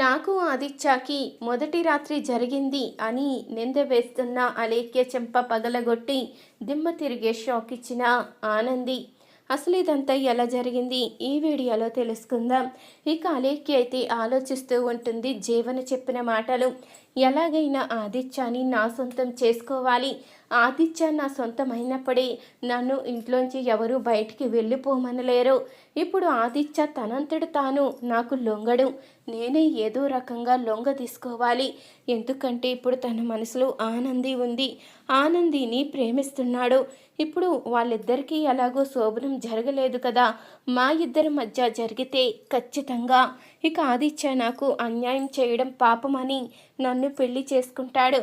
నాకు ఆదిత్యకి మొదటి రాత్రి జరిగింది అని నింద వేస్తున్న అలేఖ్య చెంప పగలగొట్టి దిమ్మ తిరిగే షాక్ ఇచ్చిన ఆనంది. అసలు ఇదంతా ఎలా జరిగింది? ఈ వీడియోలో తెలుసుకుందాం. ఇక అలేఖ్య అయితే ఆలోచిస్తూ ఉంటుంది జీవన చెప్పిన మాటలు. ఎలాగైనా ఆదిత్యాన్ని నా సొంతం చేసుకోవాలి. ఆదిత్య నా సొంతమైనప్పుడే నన్ను ఇంట్లోంచి ఎవరు బయటికి వెళ్ళిపోమనలేరు. ఇప్పుడు ఆదిత్య తనంతడు తాను నాకు లొంగడు. నేనే ఏదో రకంగా లొంగ తీసుకోవాలి. ఎందుకంటే ఇప్పుడు తన మనసులో ఆనంది ఉంది. ఆనందిని ప్రేమిస్తున్నాడు. ఇప్పుడు వాళ్ళిద్దరికీ ఎలాగో శోభనం జరగలేదు కదా. మా ఇద్దరి మధ్య జరిగితే ఖచ్చితంగా ఇక ఆదిత్య నాకు అన్యాయం చేయడం పాపమని నన్ను పెళ్ళి చేసుకుంటాడు.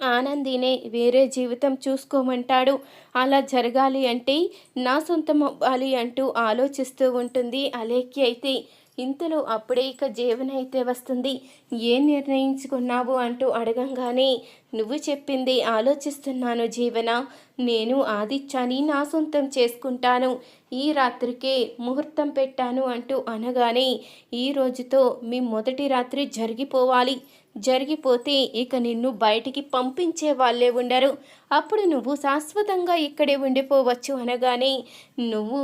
ఆనందినే వేరే జీవితం చూసుకోమంటాడు. అలా జరగాలి అంటే నా సొంతం అవ్వాలి అంటూ ఆలోచిస్తూ ఉంటుంది అలేఖ్య అయితే. ఇంతలో అప్పుడే ఇక జీవనైతే వస్తుంది. ఏం నిర్ణయించుకున్నావు అంటూ అడగంగానే నువ్వు చెప్పింది ఆలోచిస్తున్నాను జీవన. నేను ఆదిత్యాన్ని నా సొంతం చేసుకుంటాను. ఈ రాత్రికే ముహూర్తం పెట్టాను అంటూ అనగానే ఈ రోజుతో మీ మొదటి రాత్రి జరిగిపోవాలి. జరిగిపోతే ఇక నిన్ను బయటికి పంపించే వాళ్ళే ఉండరు. అప్పుడు నువ్వు శాశ్వతంగా ఇక్కడే ఉండిపోవచ్చు అనగానే నువ్వు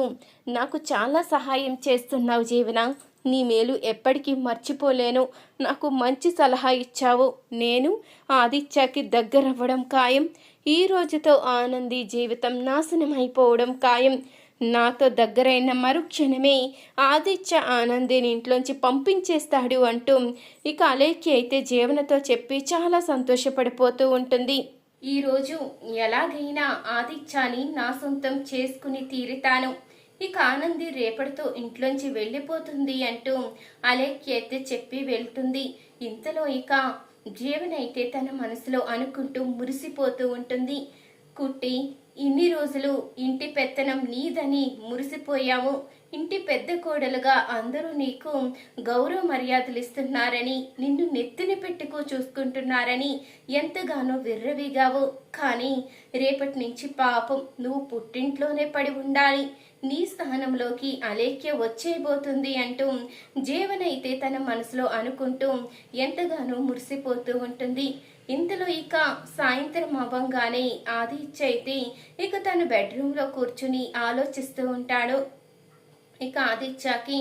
నాకు చాలా సహాయం చేస్తున్నావు జీవన. నీ మేలు ఎప్పటికీ మర్చిపోలేను. నాకు మంచి సలహా ఇచ్చావు. నేను ఆదిత్యకి దగ్గరవ్వడం ఖాయం. ఈ రోజుతో ఆనంది జీవితం నాశనం అయిపోవడం ఖాయం. నాతో దగ్గరైన మరుక్షణమే ఆదిత్య ఆనందిని ఇంట్లోంచి పంపించేస్తాడు అంటూ ఇక అలేఖ్య అయితే జీవనతో చెప్పి చాలా సంతోషపడిపోతూ ఉంటుంది. ఈరోజు ఎలాగైనా ఆదిత్యాన్ని నా సొంతం చేసుకుని తీరుతాను. ఇక ఆనంది రేపటితో ఇంట్లోంచి వెళ్ళిపోతుంది అంటూ అలేఖ్య అయితే చెప్పి వెళ్తుంది. ఇంతలో ఇక జీవనైతే తన మనసులో అనుకుంటూ మురిసిపోతూ ఉంటుంది. కుట్టి ఇన్ని రోజులు ఇంటి పెత్తనం నీదని మురిసిపోయావు. ఇంటి పెద్ద కోడలుగా అందరూ నీకు గౌరవ మర్యాదలు ఇస్తున్నారని నిన్ను నెత్తిన పెట్టుకు చూసుకుంటున్నారని ఎంతగానో విర్రవీగావు. కానీ రేపటి నుంచి పాపం నువ్వు పుట్టింట్లోనే పడి ఉండాలి. నీ స్థానంలోకి అలేఖ్య వచ్చేయబోతుంది అంటూ జీవనైతే తన మనసులో అనుకుంటూ ఎంతగానో మురిసిపోతూ ఉంటుంది. ఇంతలో ఇక సాయంత్రం అవ్వంగానే ఆదిత్య అయితే ఇక తన బెడ్రూమ్లో కూర్చుని ఆలోచిస్తూ ఉంటాడు. ఇక ఆదిత్యకి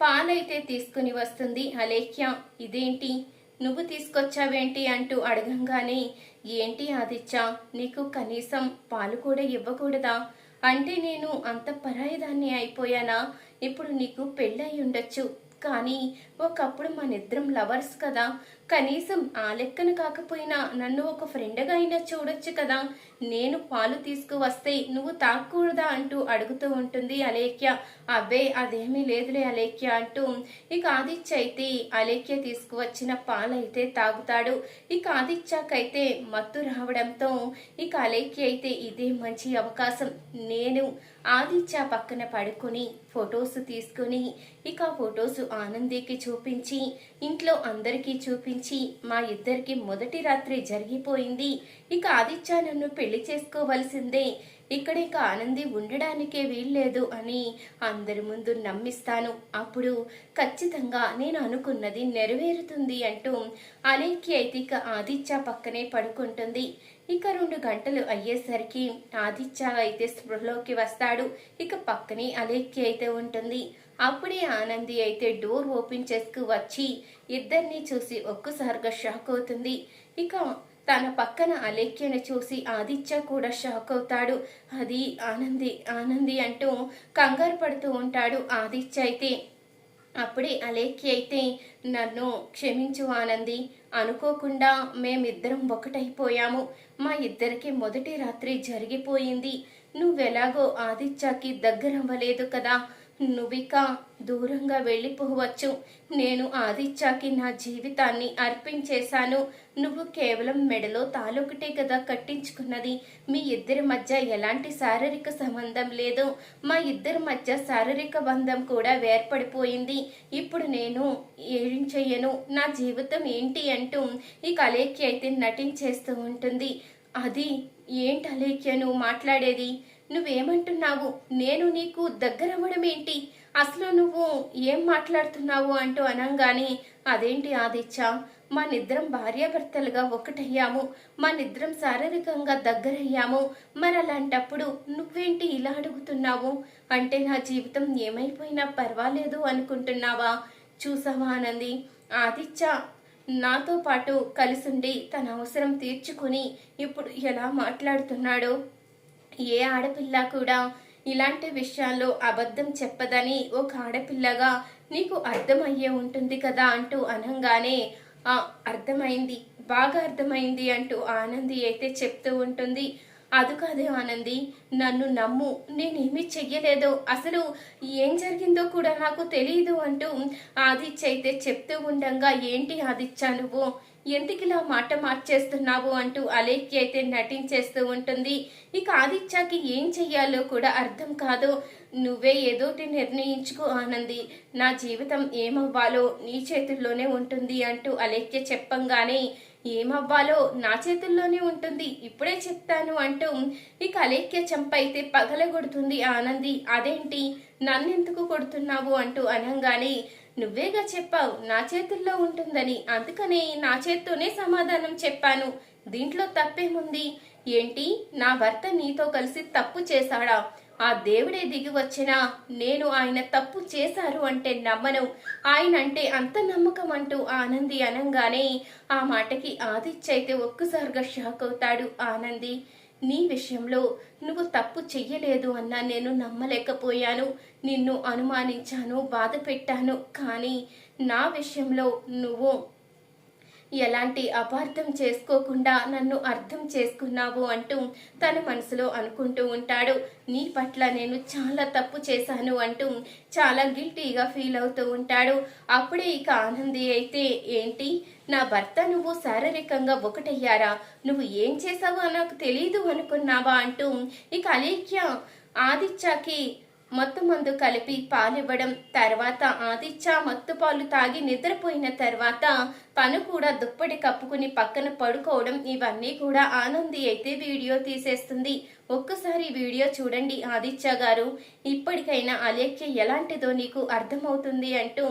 పాలైతే తీసుకుని వస్తుంది. అలేఖ్య ఇదేంటి? నువ్వు తీసుకొచ్చావేంటి? అంటూ అడగంగానే ఏంటి ఆదిత్య? నీకు కనీసం పాలు కూడా ఇవ్వకూడదా? అంటే నేను అంత పరాయిదాన్ని అయిపోయానా? ఇప్పుడు నీకు పెళ్ళై ఉండొచ్చు. కానీ ఒకప్పుడు మన ఇద్దరం లవర్స్ కదా. కనీసం ఆ లెక్కన కాకపోయినా నన్ను ఒక ఫ్రెండ్గా అయినా చూడొచ్చు కదా. నేను పాలు తీసుకువస్తే నువ్వు తాగకూడదా అంటూ అడుగుతూ ఉంటుంది అలేఖ్య. అబ్బే అదేమీ లేదులే అలేఖ్య అంటూ. ఇక ఆదిత్య అయితే అలేఖ్య తీసుకువచ్చిన పాలైతే తాగుతాడు. ఇక ఆదిత్యకైతే మత్తు రావడంతో ఇక అలేఖ్య అయితే ఇదే మంచి అవకాశం. నేను ఆదిత్య పక్కన పడుకొని ఫొటోస్ తీసుకుని ఇక ఫొటోస్ ఆనందికి చూపించి ఇంట్లో అందరికీ చూపించి మా ఇద్దరికి మొదటి రాత్రి జరిగిపోయింది. ఇక ఆదిత్య నన్ను పెళ్ళి చేసుకోవలసిందే. ఇక్కడ ఇక ఆనంది ఉండడానికే వీల్లేదు అని అందరి ముందు నమ్మిస్తాను. అప్పుడు ఖచ్చితంగా నేను అనుకున్నది నెరవేరుతుంది అంటూ అలేఖ్య అయితే ఇక ఆదిత్య పక్కనే పడుకుంటుంది. ఇక రెండు గంటలు అయ్యేసరికి ఆదిత్య అయితే స్పృహలోకి వస్తాడు. ఇక పక్కనే అలేఖ్య అయితే ఉంటుంది. అప్పుడే ఆనంది అయితే డోర్ ఓపెన్ చేసుకు వచ్చి ఇద్దరిని చూసి ఒక్కసారిగా షాక్ అవుతుంది. ఇక తన పక్కన అలేఖ్యను చూసి ఆదిత్య కూడా షాక్ అవుతాడు. అది ఆనంది ఆనంది అంటూ కంగారు పడుతూ ఉంటాడు ఆదిత్య అయితే. అప్పుడే అలేఖ్య అయితే నన్ను క్షమించు ఆనంది. అనుకోకుండా మేమిద్దరం ఒకటైపోయాము. మా ఇద్దరికి మొదటి రాత్రి జరిగిపోయింది. నువ్వెలాగో ఆదిత్యకి దగ్గరవ్వలేదు కదా. నువ్విక దూరంగా వెళ్ళిపోవచ్చు. నేను ఆదిత్యాకి నా జీవితాన్ని అర్పించేశాను. నువ్వు కేవలం మెడలో తాలొకటే కదా కట్టించుకున్నది. మీ ఇద్దరి మధ్య ఎలాంటి శారీరక సంబంధం లేదు. మా ఇద్దరి మధ్య శారీరక బంధం కూడా వేర్పడిపోయింది ఇప్పుడు నేను ఏం చెయ్యను? నా జీవితం ఏంటి అంటూ ఈ కలేఖ్య అయితే నటించేస్తూ ఉంటుంది. అది ఏంటి అలేఖ్య నువ్వు మాట్లాడేది? నువ్వేమంటున్నావు? నేను నీకు దగ్గరవ్వడం ఏంటి అసలు నువ్వు ఏం మాట్లాడుతున్నావు అంటూ అనంగానే అదేంటి ఆదిత్య? మా నిద్రం భార్యాభర్తలుగా ఒకటయ్యాము. మా నిద్రం శారీరకంగా దగ్గరయ్యాము. మరి అలాంటప్పుడు నువ్వేంటి ఇలా అడుగుతున్నావు? అంటే నా జీవితం ఏమైపోయినా పర్వాలేదు అనుకుంటున్నావా? చూసావా ఆనంది ఆదిత్య నాతో పాటు కలిసుండి తన అవసరం తీర్చుకుని ఇప్పుడు ఎలా మాట్లాడుతున్నాడో? ఏ ఆడపిల్ల కూడా ఇలాంటి విషయాల్లో అబద్ధం చెప్పదని ఒక ఆడపిల్లగా నీకు అర్థమయ్యే ఉంటుంది కదా అంటూ అనంగానే ఆ అర్థమైంది బాగా అర్థమైంది అంటూ ఆనంది అయితే చెప్తూ ఉంటుంది. అది కాదే ఆనంది నన్ను నమ్ము నేనేమీ చెయ్యలేదు అసలు ఏం జరిగిందో కూడా నాకు తెలియదు అంటూ ఆదిత్య అయితే చెప్తూ ఉండంగా ఏంటి ఆదిత్య నువ్వు? ఎందుకిలా మాట మార్చేస్తున్నావు అంటూ అలేఖ్య అయితే నటించేస్తూ ఉంటుంది. ఇక ఆదిత్యకి ఏం చెయ్యాలో కూడా అర్థం కాదు. నువ్వే ఏదోటి నిర్ణయించుకో ఆనంది. నా జీవితం ఏమవ్వాలో నీ చేతుల్లోనే ఉంటుంది అంటూ అలేఖ్య చెప్పంగానే ఏమవ్వాలో నా చేతుల్లోనే ఉంటుంది. ఇప్పుడే చెప్తాను అంటూ ఇక అలేఖ్య చెంప అయితే పగలగొడుతుంది ఆనంది. అదేంటి? నన్నెందుకు కొడుతున్నావు? అంటూ అనంగానే నువ్వేగా చెప్పావు నా చేతుల్లో ఉంటుందని. అందుకనే నా చేత్తోనే సమాధానం చెప్పాను. దీంట్లో తప్పేముంది? ఏంటి? నా భర్త నీతో కలిసి తప్పు చేశాడా? ఆ దేవుడే దిగి వచ్చినా నేను ఆయన తప్పు చేశారు అంటే నమ్మను. ఆయన అంటే అంత నమ్మకం అంటూ ఆనంది అనంగానే ఆ మాటకి ఆదిత్య అయితే ఒక్కసారిగా షాక్ అవుతాడు ఆనంది. నీ విషయంలో నువ్వు తప్పు చెయ్యలేదు అన్నా నేను నమ్మలేకపోయాను. నిన్ను అనుమానించాను బాధ పెట్టాను కానీ నా విషయంలో నువ్వు ఎలాంటి అపార్థం చేసుకోకుండా నన్ను అర్థం చేసుకున్నావు అంటూ తన మనసులో అనుకుంటూ ఉంటాడు. నీ పట్ల నేను చాలా తప్పు చేశాను అంటూ చాలా గిల్టీగా ఫీల్ అవుతూ ఉంటాడు. అప్పుడే ఇక ఆనంది అయితే ఏంటి? నా భర్త నువ్వు శారీరకంగా ఒకటయ్యారా? నువ్వు ఏం చేసావో నాకు తెలియదు అనుకున్నావా? అంటూ ఇక అలేఖ్య ఆదిత్యకి మత్తు మందు కలిపి పాలివ్వడం తర్వాత ఆదిత్య మత్తు పాలు తాగి నిద్రపోయిన తర్వాత తను కూడా దుప్పటి కప్పుకుని పక్కన పడుకోవడం ఇవన్నీ కూడా ఆనంది అయితే వీడియో తీసేస్తుంది. ఒక్కసారి వీడియో చూడండి ఆదిత్య గారు. ఇప్పటికైనా అలేఖ్య ఎలాంటిదో నీకు అర్థమవుతుంది అంటూ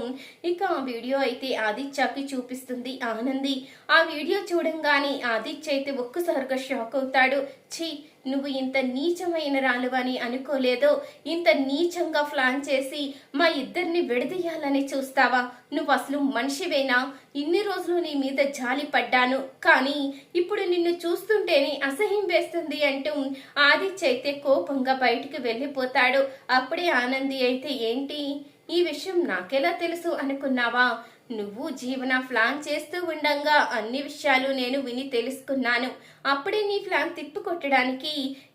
ఇక ఆ వీడియో అయితే ఆదిత్యకి చూపిస్తుంది ఆనంది. ఆ వీడియో చూడంగానే ఆదిత్య అయితే ఒక్కసారిగా షాక్ అవుతాడు. ఛీ నువ్వు ఇంత నీచమైన రాలువని అనుకోలేదో. ఇంత నీచంగా ప్లాన్ చేసి మా ఇద్దరిని విడదీయాలని చూస్తావా? నువ్వు అసలు మనిషివేనా? ఇన్ని రోజులు నీ మీద జాలి పడ్డాను. కానీ ఇప్పుడు నిన్ను చూస్తుంటేనే అసహ్యం వేస్తుంది అంటూ ఆదిత్య అయితే కోపంగా బయటికి వెళ్ళిపోతాడు. అప్పుడే ఆనంది అయితే ఏంటి? ఈ విషయం నాకెలా తెలుసు అనుకున్నావా? నువ్వు జీవన ప్లాన్ చేస్తూ ఉండంగా. అన్ని విషయాలు నేను విని తెలుసుకున్నాను. అప్పుడే నీ ప్లాన్ తిప్పికొట్టడానికి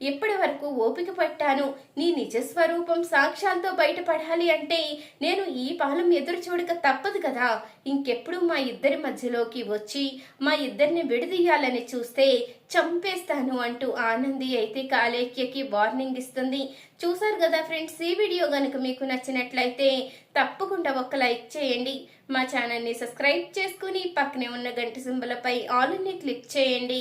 ఇప్పటి వరకు ఓపిక పట్టాను. నీ నిజస్వరూపం సాక్ష్యాలతో బయటపడాలి అంటే నేను ఈ పాలం ఎదురు చూడక తప్పదు కదా. ఇంకెప్పుడు మా ఇద్దరి మధ్యలోకి వచ్చి మా ఇద్దరిని విడదీయాలని చూస్తే చంపేస్తాను అంటూ ఆనంది అయితే కాలేక్యకి వార్నింగ్ ఇస్తుంది. చూసారు కదా ఫ్రెండ్స్ ఈ వీడియో కనుక మీకు నచ్చినట్లయితే తప్పకుండా ఒక లైక్ చేయండి. మా ఛానల్ని సబ్స్క్రైబ్ చేసుకుని పక్కనే ఉన్న గంట సింబలపై ఆల్ని క్లిక్ చేయండి.